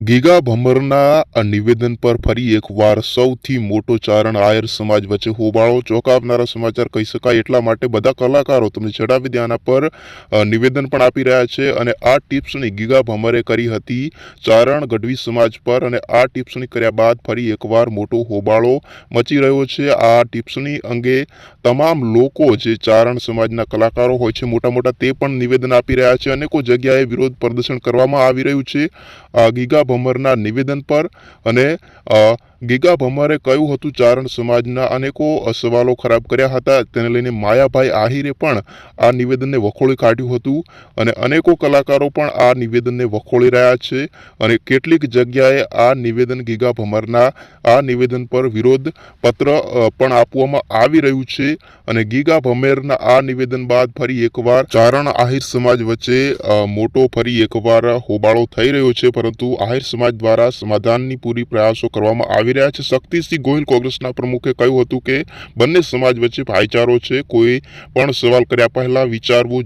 Giga ભમરના આ નિવેદન પર ફરી એકવાર સૌથી મોટો ચારણ આયર સમાજ વચ્ચે હોબાળો ચોંકાવનારા સમાચાર કહી શકાય એટલા માટે બધા કલાકારો તમને જણાવી દે પર નિવેદન પણ આપી રહ્યા છે અને આ ટિપ્સની ગીગા ભમરે કરી હતી ચારણ ગઢવી સમાજ પર અને આ ટિપ્સની કર્યા બાદ ફરી એકવાર મોટો હોબાળો મચી રહ્યો છે. આ ટિપ્સની અંગે તમામ લોકો જે ચારણ સમાજના કલાકારો હોય છે મોટા મોટા તે પણ નિવેદન આપી રહ્યા છે. અનેકો જગ્યાએ વિરોધ પ્રદર્શન કરવામાં આવી રહ્યું છે. આ ગીગા ભમરના નિવેદન પર અને ગીગા ભમરે કહ્યું હતું ચારણ સમાજના અનેકો સવાલો ખરાબ કર્યા હતા. તેને લઈને માયાભાઈ આહિરે પણ આ નિવેદનને વખોળી કાઢ્યું હતું અને અનેકો કલાકારો પણ આ નિવેદનને વખોળી રહ્યા છે અને કેટલીક જગ્યાએ આ નિવેદન ગીગા ભમરના આ નિવેદન પર વિરોધ પત્ર પણ આપવામાં આવી રહ્યું છે અને ગીગા ભમેરના આ નિવેદન બાદ ફરી એકવાર ચારણ આહિર સમાજ વચ્ચે મોટો ફરી એકવાર હોબાળો થઈ રહ્યો છે. પરંતુ આહિર સમાજ દ્વારા સમાધાનની પૂરી પ્રયાસો કરવામાં આવી રહ્યા છે. શક્તિસિંહ ગોહિલ કોંગ્રેસના પ્રમુખે કહ્યું હતું કે, બંને સમાજ વચ્ચે ભાઈચારો છે. કોઈ પણ સવાલ કર્યા પહેલાં વિચારવું